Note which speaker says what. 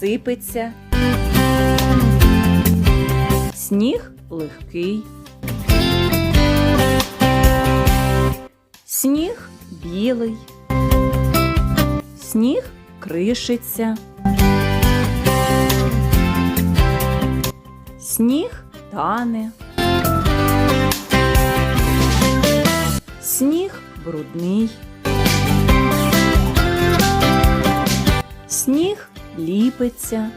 Speaker 1: сипеться. Сніг легкий. Сніг білий. Сніг кришиться. Сніг тане. Сніг брудний. Сніг ліпиться.